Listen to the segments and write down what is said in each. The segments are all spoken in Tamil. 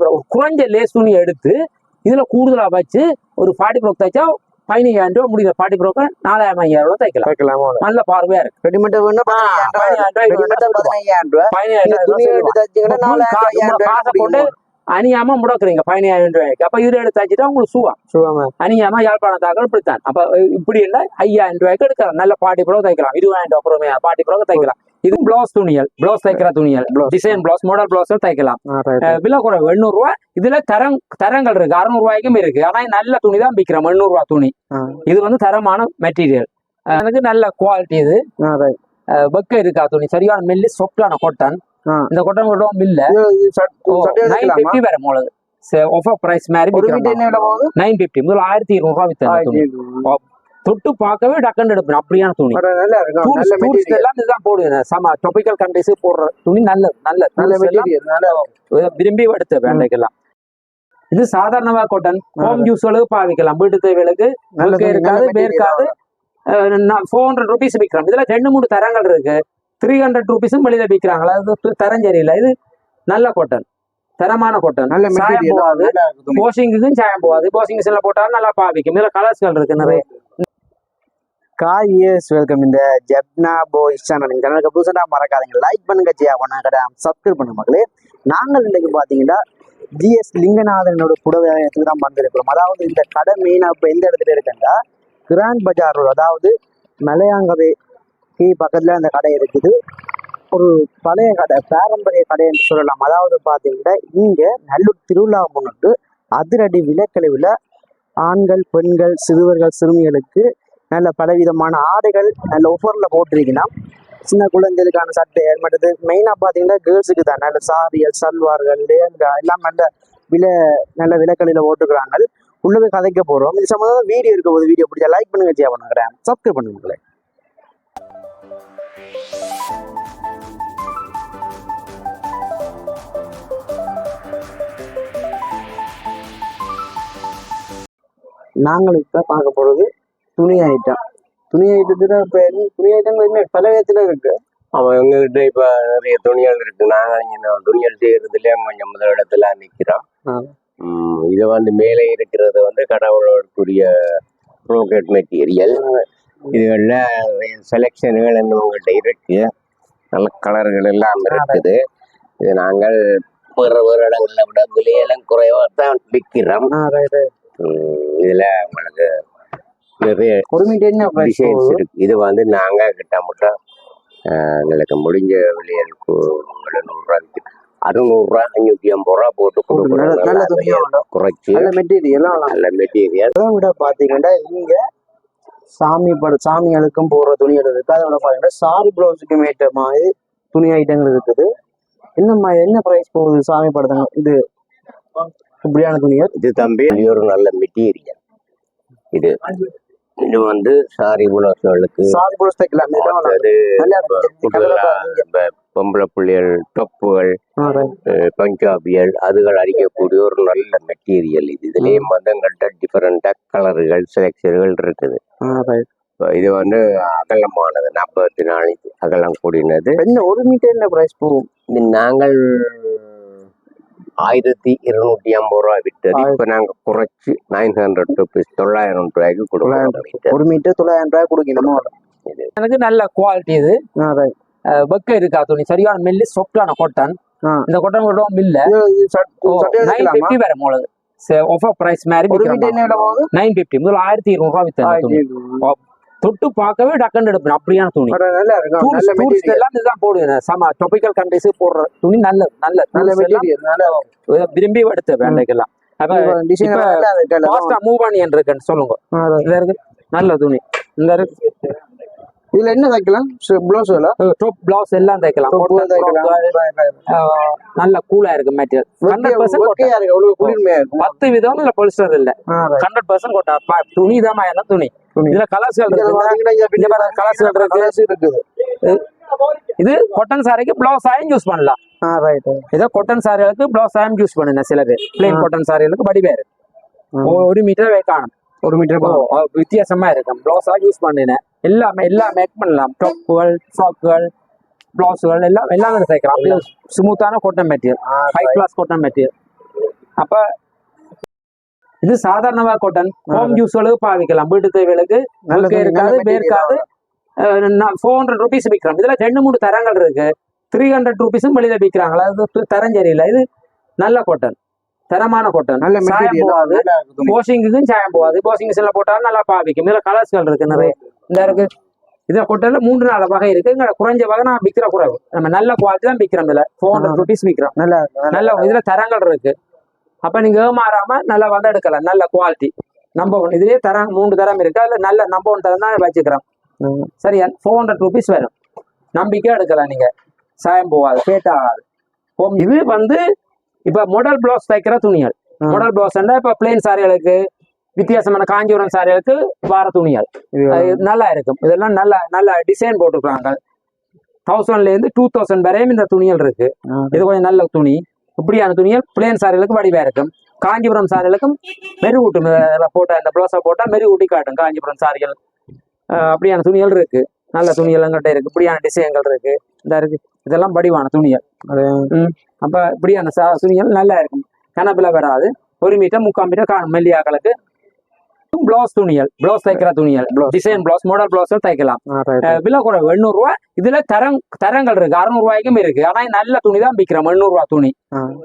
ஒரு குறைஞ்ச லேஸ் துணி எடுத்து இதுல கூடுதலா வச்சு ஒரு பாடி ப்ரோக் தைச்சா பதினஞ்சாயிரம் ரூபாய் முடியுற பாடி ப்ரோக்க நாலாயிரம் ஐயாயிரம் ரூபாய் தைக்கலாம். வைக்கலாமா நல்ல பார்வையா இருக்கு. ரெடிமேட் பதினஞ்சாயிரம் பதினஞ்சாயிரம் பதினஞ்சாயிரம் நாலாயிரம் காசு போட்டு முடியுமா? அணியாம முடக்குறீங்க பதினாயிரம் ரூபாய்க்கு. அப்ப இதுல எடுத்து தச்சுட்டா உங்களுக்கு சுவா. சுகமா அணியாம யாழ்ப்பாணம் தாக்கல் இப்படித்தான். அப்ப இப்படி இல்ல ஐயாயிரம் ரூபாய்க்கு எடுக்கலாம். நல்ல பாட்டி ப்ரோ தைக்கலாம். இருபதாயிரம் ரூபாய் அப்புறமே பாட்டி ப்ரோ தைக்கலாம். இது பிளவுஸ் துணியல் பிளவுஸ் தைக்கிற துணியல். டிசைன் பிளவுஸ் மாடல் பிளவுஸ் தைக்கலாம். விலை குறைவு எண்ணூறு ரூபாய் இதுல தரம் தரங்கள் இருக்கு. அறுநூறு ரூபாய்க்கும் இருக்கு. ஆனா நல்ல துணி தான் விற்கிறோம் எண்ணூறு ரூபாய் துணி. இது வந்து தரமான மெட்டீரியல் எனக்கு நல்ல குவாலிட்டி இது. வெக்க இருக்கா துணி? சரியான மில்லி சொப்டான கொட்டன். இந்த கொட்டன் கொட்டம் மில்ல நைன்? பிப்டி வர உங்களுக்கு ஆஃபர் பிரைஸ் மாதிரி நைன் பிப்டி முதல்ல ஆயிரத்தி இருநூறு ரூபாய் வித்தேன் தொட்டு பார்க்கவே டக்குன்னு எடுப்பேன். அப்படியான துணி. எல்லாம் இதுதான் போடுவேன். சம டொபிக்கல் கண்ட்ரிஸ் போடுற துணி நல்ல நல்ல நல்ல விரும்பி எடுத்த வேண்டைக்கெல்லாம். இது சாதாரணமா காட்டன் ஹோம் யூஸ்களுக்கு பாவிக்கலாம். வீட்டு தேவைகளுக்கு நல்ல வெக்க துணி, இருக்காது நல்ல வேர்க்காது. ஃபோர் ஹண்ட்ரட் ருபீஸ் விற்கிறோம் இதுல ரெண்டு மூணு தரங்கள் இருக்கு. த்ரீ ஹண்ட்ரட் ருபீஸும் வெளியில விற்கிறாங்களா அது தரம் சரியில்லை. இது நல்ல காட்டன் தரமான காட்டன் நல்ல சாயம் போகாது. வாஷிங்குக்கும் சாயம் போகாது. வாஷிங் மிஷின்ல போட்டாலும் நல்லா பாவிக்கும். இதுல கலர்ஸ்கள் இருக்கு நிறைய. காய் இயர்ஸ் வெல்கம் இந்த ஜப்னா போ சேனல் இந்த சேனலுக்கு புதுசாக மறக்காதீங்க. லைக் பண்ணுங்க ஜியா. பண்ண கடை சப்ஸ்கிரைப் பண்ணுங்க மக்களே. நாங்கள் இன்னைக்கு பார்த்தீங்கன்னா ஜிஎஸ் லிங்கநாதனோட புடவை தான் வந்திருக்கிறோம். அதாவது இந்த கடை மெயினாக இப்போ எந்த இடத்துல இருக்குன்னா கிராண்ட் பஜார் ரோடு அதாவது மலையாங்கவே கீ பக்கத்தில் அந்த கடை இருக்குது. ஒரு பழைய கடை பாரம்பரிய கடை என்று சொல்லலாம். அதாவது பார்த்தீங்கன்னா இங்கே நல்லூர் திருவிழா முன்னிட்டு அதிரடி விலக்கழிவில் ஆண்கள் பெண்கள் சிறுவர்கள் சிறுமிகளுக்கு நல்ல பலவிதமான ஆடைகள் நல்ல ஒஃபரில் போட்டிருக்கீங்கன்னா சின்ன குழந்தைகளுக்கான சட்டை மற்றது மெயினாக பார்த்தீங்கன்னா கேர்ள்ஸுக்கு தான். நல்ல சாரியல் சல்வார்கள் லேங்கா எல்லாம் நல்ல விலை நல்ல விலைக்களில் போட்டுக்கிறாங்க. உள்ள போய் கதைக்க போகிறோம் இது சம்மந்தம் வீடியோ இருக்க போது வீடியோ பிடிச்சா லைக் பண்ணுங்க ஜியா பண்ணுங்கிறேன் சப்ஸ்கிரைப் பண்ணுங்களேன் நாங்கள் இப்போ பார்க்க போகிறது துணி ஐட்டம் துணி ஐட்டத்தில் இப்போ துணி ஐட்டங்கள் என்ன பல விதத்தில் இருக்கு. அவன் எங்ககிட்ட இப்ப நிறைய துணிகள் இருக்கு. நாங்க துணிகள் செய்யறதுலயே கொஞ்சம் முதல் இடத்துல நிக்கிறோம். இது வந்து மேலே இருக்கிறது வந்து கடவுளுக்குரிய ப்ரோகேட் மெட்டீரியல் இதுகள்ல செலெக்ஷன்கள் உங்கள்கிட்ட இருக்கு. நல்ல கலர்கள் எல்லாம் இருக்குது. இது நாங்கள் வேற வேறு இடங்களை விட விலையெல்லாம் குறைவா தான் விற்கிறோம் இதுல உங்களுக்கு நிறைய டிசைன்ஸ்? இருக்கு. இது வந்து நாங்க கிட்ட மட்டும் எங்களுக்கு முடிஞ்ச விலைகளுக்கு நூறுரூவா அறுநூறுவா அஞ்சூத்தி ஐம்பது ரூபா போட்டு வேணும் குறைச்சி நல்ல மெட்டீரியல் நல்ல மெட்டீரியல் அதை விட பார்த்தீங்கன்னா இங்க சாமி பட சாமிகளுக்கும் போடுற துணிகள் இருக்கு. அதை விட பார்த்தீங்கன்னா சாரி பிளவுஸுக்கு ஏற்ற மாதிரி துணி ஐட்டங்கள் இருக்குது. என்ன மா- என்ன பிரைஸ் போகுது சாமி படத்துங்க? இது இப்படியான துணிகள்? இது தம்பி ஒரு நல்ல மெட்டீரியல் இது இது வந்து சாரி உலகளுக்கு சாரி தைக்கலாம் அது பாருங்க. பொம்பளை பிள்ளைகள் டொப்புகள் பஞ்சாபியல் அதுகள் அடிக்கக்கூடிய ஒரு நல்ல மெட்டீரியல் இது. இதுலயும் வந்து எங்கள்கிட்ட டிஃபரெண்டா கலர்கள் செலெக்ஷன்கள் இருக்குது. இது வந்து அகலமானது நாற்பத்தி நாலு அகலம் கூடினது. என்ன ஒரு மீட்டர் என்ன பிரைஸ் போகும்? நாங்கள் ஆயிரத்தி இருநூத்தி ஐம்பது ரூபாய் விட்டது. இப்ப நாங்க குறைச்சு நைன் ஹண்ட்ரட் ருபீஸ் தொள்ளாயிரம் ரூபாய்க்கு கொடுக்குறோம் மீட்டர். ஒரு மீட்டர் தொள்ளாயிரம் ரூபாய் கொடுக்கணுமா. எனக்கு நல்ல குவாலிட்டி இது. வெக்க இருக்கா துணி? சரியான மில்லி சொப்டான கொட்டன். இந்த கொட்டன் கொட்டம் மில்ல? நைன் பிப்டி வர உங்களுக்கு ஆஃபர் பிரைஸ் மாதிரி ஒரு மீட்டர் என்ன விலை போகுது? நைன் பிப்டி முதல்ல ஆயிரத்தி இருநூறு ரூபாய் வித்தேன் துணி. தொட்டு பார்க்கவே டக்குன்னு எடுப்பேன். அப்படியான துணி. டூரிஸ்ட் எல்லாம் இதுதான் போடுவேன். சம டொபிக்கல் கண்ட்ரிஸ் போடுற துணி நல்ல நல்ல நல்ல விரும்பி எடுத்த வேண்டைக்கெல்லாம் அப்ப மூவ் பண்ணி இருக்குன்னு சொல்லுங்க. நல்ல துணி. இந்த இருக்கு. இதுல என்ன தைக்கலாம்? பிளவுஸ் டாப் பிளவுஸ் எல்லாம் தைக்கலாம். நல்ல கூலா இருக்கு மெட்டீரியல் ஹண்ட்ரட் பர்சன்ட் வெக்கையா இருக்கு அவ்வளவு குளிர்மையா இருக்கும். பத்து விதம் இல்ல. பொலிஸ்டர் இல்ல. ஹண்ட்ரட் பர்சன்ட் கொட்டா துணி தான் எல்லாம் துணி. இதுல கலர்ஸ்கள் இருக்கு. பாருங்க கலர்ஸ்கள் இருக்கு. இருக்குது. இது கொட்டன் சாரிக்கு பிளவுஸ் ஆயும் யூஸ் பண்ணலாம். இதோ கொட்டன் சாரிகளுக்கு பிளவுஸ் ஆயும் யூஸ் பண்ணுங்க சில பேர். பிளைன் கொட்டன் சாரிகளுக்கு பேர். ஒரு மீட்டர் காணும். ஒரு மீட்டர் வித்தியாசமா இருக்கும் பிளவுஸா யூஸ் பண்ணினேன். எல்லாமே எல்லாம் மேக் பண்ணலாம். டாப்புகள் ஃப்ராக்குகள் பிளவுஸ்கள் எல்லாம் எல்லாமே அப்படியே ஸ்மூத்தான cotton material high class cotton material அப்ப இது சாதாரணமா கொட்டன் ஹோம் யூஸ்களுக்கு பாவிக்கலாம். வீட்டு தேவைகளுக்கு நல்ல உனக்கு துணி, இருக்காது வேர்க்காது ஃபோர் ஹண்ட்ரட் ருபீஸ் விற்கிறோம் இதுல ரெண்டு மூணு தரங்கள் இருக்கு. த்ரீ ஹண்ட்ரட் ருபீஸும் வெளியில விற்கிறாங்களா அது தரம் சரியில்லை. இது நல்ல கொட்டன் தரமான கொட்டன் நல்ல சாயம் போகாது. வாஷிங்குக்கும் சாயம் போகாது. வாஷிங் மிஷின்ல போட்டாலும் நல்லா பாவிக்கும். இதுல கலர்ஸ்கள் இருக்கு நிறைய. இந்த இருக்கு. இதுல கொட்டன்ல மூன்று நாலு வகை இருக்கு. குறைஞ்ச வகை நான் விற்கிற குறைவு. நம்ம நல்ல குவாலிட்டி தான் விற்கிறோம் இதுல. ஃபோர் ஹண்ட்ரட் ருபீஸ் விற்கிறோம் நல்லா நல்லா இதுல தரங்கள் இருக்கு. அப்ப நீங்க ஏமாறாம நல்லா வந்து எடுக்கலாம். நல்ல குவாலிட்டி நம்ப ஒன் இதுலயே தரம் மூன்று தரம் இருக்கு? அதுல நல்ல நம்ப ஒன் தரம் தான் வச்சுக்கிறோம். சரியா? ஃபோர் ஹண்ட்ரட் ருபீஸ் வரும் நம்பிக்கையா எடுக்கலாம் நீங்க. சாயம் போகாது ஃபேட் ஆகாது இது வந்து இப்ப மாடல் பிளவுஸ் தைக்கிற துணிகள். மாடல் பிளவுஸ் இப்ப பிளேன் சாரிகளுக்கு வித்தியாசமான காஞ்சிபுரம் சாரிகளுக்கு வார துணிகள். நல்லா இருக்கும். இதெல்லாம் நல்ல நல்ல டிசைன் போட்டிருக்காங்க தௌசண்ட்ல இருந்து டூ தௌசண்ட் வரையும் இந்த துணிகள் இருக்கு. இது கொஞ்சம் நல்ல துணி. இப்படியான துணிகள் பிளேன் சாரிகளுக்கு வடிவா இருக்கும். காஞ்சிபுரம் சாரிகளுக்கும் மெருகூட்டும் இதில் போட்ட இந்த ப்ளவுஸை போட்டால் மெருகூட்டி காட்டும் காஞ்சிபுரம் சாரிகள் அப்படியான துணிகள் இருக்கு. நல்ல துணிகள் எங்கிட்ட இருக்கு. இப்படியான டிசைன்கள் இருக்கு. இந்த இருக்கு. இதெல்லாம் வடிவான துணிகள். அப்ப இப்படியான சா துணிகள் நல்லா இருக்கும். கனப்புல வராது. ஒரு மீட்டர் முக்கால் மீட்டர் காணும். மெல்லியாக்களுக்கு பிளவுஸ் துணிகள். பிளவுஸ் தைக்கிற துணிகள். Blouse. Design blouse model blouse தைக்கலாம். விலை குறைவு. எண்ணூறு ரூபாய் இதுல தரம் தரங்கள் இருக்கு. அறுநூறு ரூபாய்க்கும் இருக்கு. ஆனா நல்ல துணி தான் விற்கிறோம். எண்ணூறு ரூபாய் துணி.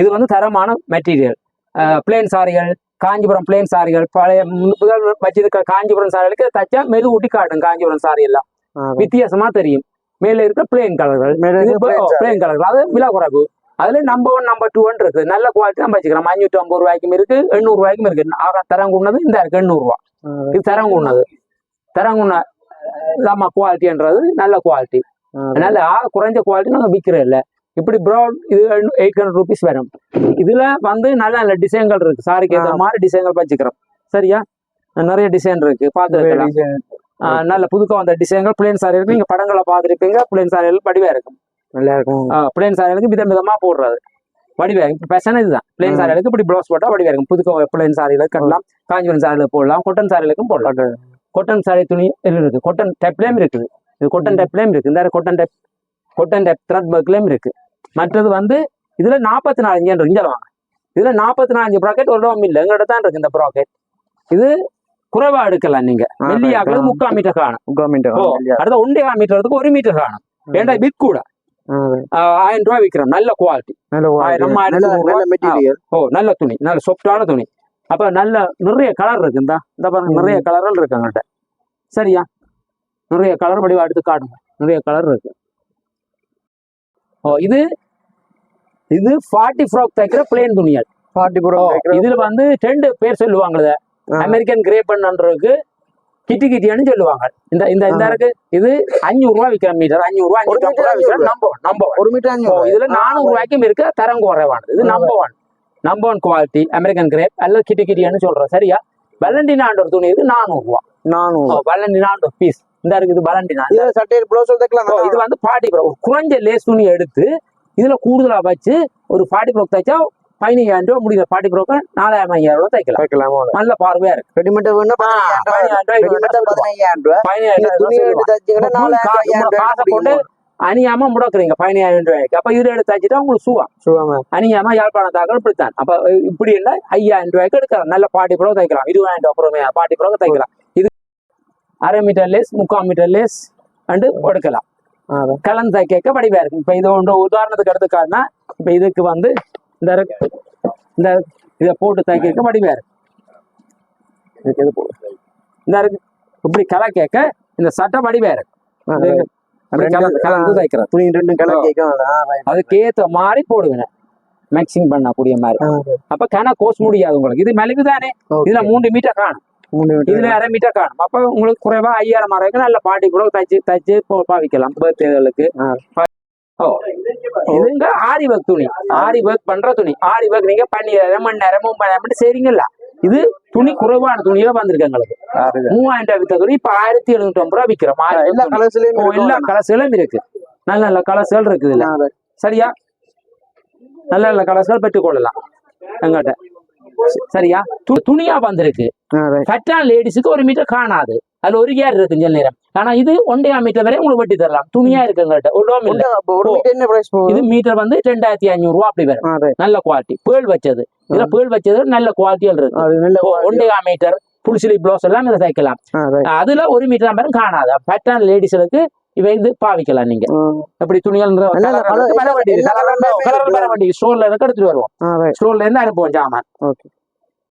இது வந்து தரமான மெட்டீரியல் பிளேன் சாரிகள் காஞ்சிபுரம் பிளேன் சாரிகள் பழைய முதல் வச்சிருக்கிற காஞ்சிபுரம் சாரிகளுக்கு தச்சா மெது ஊட்டி காட்டும் காஞ்சிபுரம் சாரி எல்லாம். வித்தியாசமா தெரியும். மேல இருக்க பிளேன் கலர்கள். பிளேன் கலர்கள் அது விலை குறைவு. அதுல நம்பர் ஒன் நம்பர் டூன்னு இருக்கு நல்ல குவாலிட்டி தான் வச்சுக்கிறோம். அஞ்சூற்றி ஐம்பது ரூபாய்க்கும் இருக்கு எண்ணூறு ரூபாய்க்கும் இருக்கு. ஆக தரம் கூடது இந்த இருக்கு எண்ணூறு ரூபா. இது தரம் கூடது தரம் கூண்ண இதாம்மா குவாலிட்டின்றது நல்ல குவாலிட்டி அதனால ஆக குறைஞ்ச குவாலிட்டி நாங்கள் விற்கிறோம் இல்லை. இப்படி ப்ரௌன் இது எயிட் ஹண்ட்ரட் ருபீஸ் வரும். இதுல வந்து நல்ல நல்ல டிசைன்கள் இருக்கு. சாரிக்கு ஏற்ற மாதிரி டிசைன்கள் வச்சுக்கிறோம். சரியா? நிறைய டிசைன் இருக்கு. பார்த்து இருக்கலாம். design. ஆஹ் நல்ல புதுக்கம் வந்த டிசைன்கள் பிளேன் சாரி இருக்கு. நீங்க படங்களை பார்த்துருப்பீங்க. பிளேன் சாரிகள் வடிவா இருக்கும். நல்லா இருக்கும் பிளேன் சாரிகளுக்கு விதம் விதமா போடுறது. வடிவா இருக்கும் பேசன இதுதான். பிளேன். சாரிகளுக்கு இப்படி ப்ளவுஸ் போட்டா வடிவா இருக்கும். புதுக்க பிளேன் சாரிகளுக்கு கட்டலாம். காஞ்சிபுரம் சாரிகளுக்கு போடலாம். கொட்டன் சாரிகளுக்கும் போடலாம். கொட்டன் சாரி துணி இதுல இருக்கு. கொட்டன் டைப்லயும் இருக்குது. இது கொட்டன் டைப்லயும் இருக்கு. இந்த cotton type cotton type thread ஒர்க்லயும் இருக்கு. மற்றது வந்து இதுல நாற்பத்தி நாலஞ்சு இருக்கு. இங்க வாங்க. இதுல நாற்பத்தி நாலஞ்சு ப்ராக்கெட் ஒரு ரூபா இல்லை. எங்கள்கிட்ட தான் இருக்கு இந்த ப்ராக்கெட் இது குறைவா எடுக்கலாம் நீங்க. right. முக்கால் மீட்டர் காணும். ஓ. இல்லையா? அடுத்த ஒன்றே மீட்டருக்கு ஒரு மீட்டர் காணும். ஏன்டா பிக் கூட ஆயிரம் ரூபாய் விற்கிறோம் நல்ல குவாலிட்டி ஓ நல்ல துணி. நல்ல சாஃப்டான துணி. அப்ப நல்ல நிறைய கலர் இருக்கு. இந்த பாருங்க நிறைய கலர்கள் இருக்கு எங்கள்கிட்ட சரியா? நிறைய கலர் வடிவா எடுத்து காட்டுங்க. நிறைய கலர் இருக்கு. ஓ இது இது ஃபார்ட்டி ஃப்ராக் தைக்கிற பிளேன் துணிகள். ஃபார்ட்டி இதுல வந்து ரெண்டு பேர் சொல்லுவாங்க இத. ஆ. அமெரிக்கன் கிரே பண்ணுறதுக்கு கிட்டி கிட்டியான்னு சொல்லுவாங்க. இந்த இந்த இந்த. இருக்கு. இது அஞ்சூறு ரூபாய் விற்கிற மீட்டர். அஞ்சூறு ஐம்பது மீட்டர் ரூபாய் விற்கிற நம்பர் நம்பர் ஒரு மீட்டர் அஞ்சு ஓ, இதுல நானூறு ரூபாய்க்கும் இருக்கு. தரம் குறைவானது. இது ஆ. Number one number one quality American crepe அல்லது கிட்டி கிட்டியான்னு சொல்றோம் சரியா? வலண்டினான்ற ஒரு துணி இருக்கு நானூறு ரூபா நானூறு. வலண்டினான்ற பீஸ் இந்த இருக்குது வலண்டினா சட்டையில் ப்ளவுஸ் தைக்கலாம். இது வந்து பாட்டி குறைஞ்ச லேஸ் துணி எடுத்து இதுல கூடுதலா வச்சு ஒரு பாட்டி ப்ரோக் தைச்சா பதினஞ்சாயிரம் ரூபாய் முடியுது பாட்டி ப்ரோக்க நாலாயிரம் ஐயாயிரம் ரூபாய் தைக்கலாம். தைக்கலாமா? நல்ல பார்வையா இருக்கு. ரெடிமேட் வேணும் பதினஞ்சாயிரம் ரூபாய் பதினஞ்சாயிரம் பதினஞ்சாயிரம் பதினஞ்சாயிரம் காசை போட்டு அணியாம முடக்குறீங்க. பதினாயிரம் ரூபாய்க்கு. அப்ப இது எடுத்து உங்களுக்கு சுகம். சுகமா? அணியாம யாழ்ப்பாணம் தாக்கல் இப்படித்தான். அப்ப இப்படி இல்லை ஐயாயிரம் ரூபாய்க்கு எடுக்கலாம். நல்ல பாட்டி ப்ரோ தைக்கலாம். இருபதாயிரம் ரூபாய் அப்புறமே பாட்டி ப்ரோ தைக்கலாம். இது அரை மீட்டர் லேஸ் முக்கால் மீட்டர் லேஸ் அண்டு எடுக்கலாம். கலந்து தைக்க வடிவா இருக்கும் இப்ப இது ஒன்று உதாரணத்துக்கு எடுத்துக்காட்டினா இப்ப இதுக்கு வந்து இந்த இந்த இதை போட்டு தைக்க வடிவா இருக்கு இதுக்கு இந்த இருக்கு இப்படி கலை கேட்க இந்த சட்டை வடிவா இருக்கு கலந்து கலந்து தைக்கிறது துணி ரெண்டும் கலர் கேட்கும் அதுக்கேத்த மாதிரி போடுவேன் மேக்சிங் பண்ணக்கூடிய மாதிரி. அப்ப கண கோஸ் முடியாது உங்களுக்கு. இது மெழுகு தானே. இதுல மூணு மீட்டர் காணும். இதுல அரை மீட்டர் காணும். அப்ப உங்களுக்கு குறைவா ஐயாயிரம் வரைக்கும் நல்ல பாட்டி கூட தைச்சு தைச்சு பாவிக்கலாம். ஓ இதுங்க ஆரி ஒர்க் துணி. ஆரி ஒர்க் பண்ற துணி. ஆரி ஒர்க் நீங்க பண்ணி மணி நேரம் மணி நேரம் செய்றீங்கல்ல? இது துணி குறைவான துணியில வந்திருக்கு எங்களுக்கு. மூவாயிரம் ரூபாய் வித்த துணி இப்ப ஆயிரத்தி எழுநூத்தி ஐம்பது ரூபாய் ஆயிரம் எல்லா. கலர்ஸ்லயும் எல்லா கலர்ஸ்களும் இருக்கு. நல்ல நல்ல கலர்ஸ்கள் இருக்குது இதுல சரியா? நல்ல நல்ல கலர்ஸ்கள் பெற்றுக்கொள்ளலாம் எங்கிட்ட. ச- சரியா? துணியா வந்திருக்கு. கட்டான் லேடிஸுக்கு ஒரு மீட்டர் காணாது. அதுல ஒரு கேர் இருக்கு சில நேரம் ஆனா இது ஒன்றே மீட்டர் வரை உங்களுக்கு வெட்டி தரலாம். துணியா ஒரு என்ன பிரைஸ் இது மீட்டர் வந்து ரெண்டாயிரத்தி ஐநூறு ரூபா அப்படி வரும். நல்ல குவாலிட்டி பேள் வச்சது. இதுல பேள் வச்சது நல்ல குவாலிட்டியில் இருக்கு. அது நல்ல ஒன்றே மீட்டர் புல் ஸ்லீவ் ப்ளவுஸ் எல்லாம் இதை தைக்கலாம். அதுல ஒரு மீட்டர் பேரும் காணாது. பேட்டர்ன் லேடிஸ்களுக்கு இவை இது பாவிக்கலாம் நீங்க. எப்படி துணிகள் ஸ்டோர்ல இருக்கு எடுத்துட்டு வருவோம். ஸ்டோர்ல இருந்து அனுப்புவோம் ஜாமான். ஓகே.